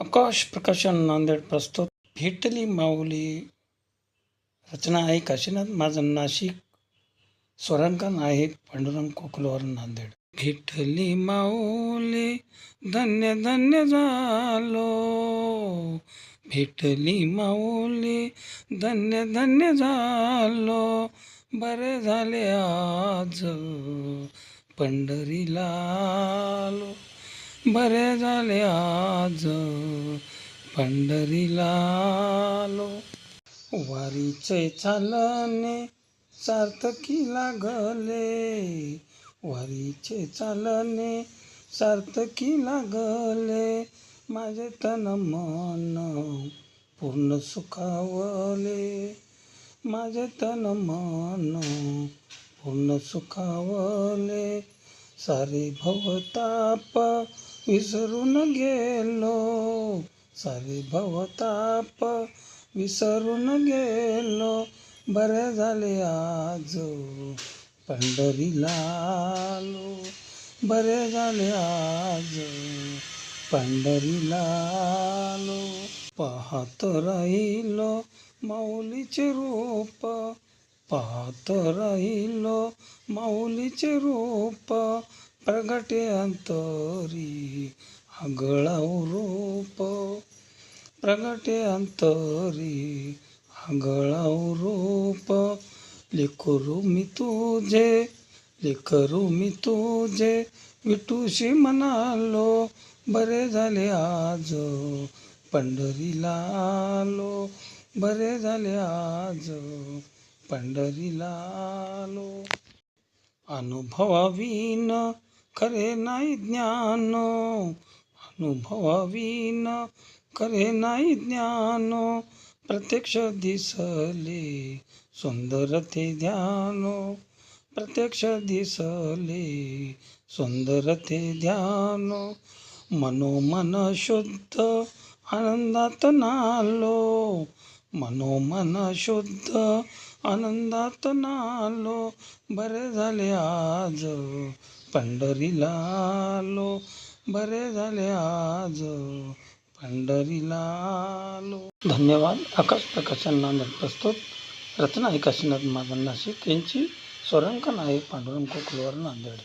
आकाश प्रकाशन नांदेड प्रस्तुत. भेटली माऊली रचना आहे काशीनाथ. माझं नाशिक स्वरांकन आहे पांडुरंग कोकलवर नांदेड. भेटली माऊली धन्य धन्य झालो. भेटली माऊली धन्य धन्य झालो. बरे झाले आज पंढरीला आलो बरे झाले आज. पंढरीला आलो वारीचे चालणे सार्थकी लागले. वारीचे चालणे सार्थकी लागले. माझे तन मन पूर्ण सुखावले. माझे तन मन पूर्ण सुखावले. सारे भवताप विसरून गेलो. सारी भवताप विसरून गेलो. बरे झाले आज पंढरीला आलो बरे झाले आज पंढरीला आलो पाहत राहिलो माऊलीचे रूप. पाहत राहिलो माऊलीचे रूप. प्रगटे अंतरी आगळाऊ रूप. प्रगटे अंतरी आगळाऊ रूप. लेकरू मी तुझे लेकरू मी तुझे विटूशी म्हणालो बरे झाले आज पंढरीला आलो. बरे झाले आज पंढरीला आलो. अनुभवावीन करे नाही ज्ञान अनुभवावीन खरे नाही ज्ञान प्रत्यक्ष दिसले सुंदर ते ध्यान प्रत्यक्ष दिसले सुंदर ते ध्यान मनोमन शुद्ध आनंदात नालो मनोमन शुद्ध आनंदात नालो बरे झाले आज पंढरीला आलो बरे झाले आज. पंढरीला आलो धन्यवाद. आकाश प्रकाशन नांदेड प्रस्तुत. रत्ना आहे काशीनाथ माझं नाशिक. यांची स्वरांकन आहे पांडुरंग कोकलवर नांदेड.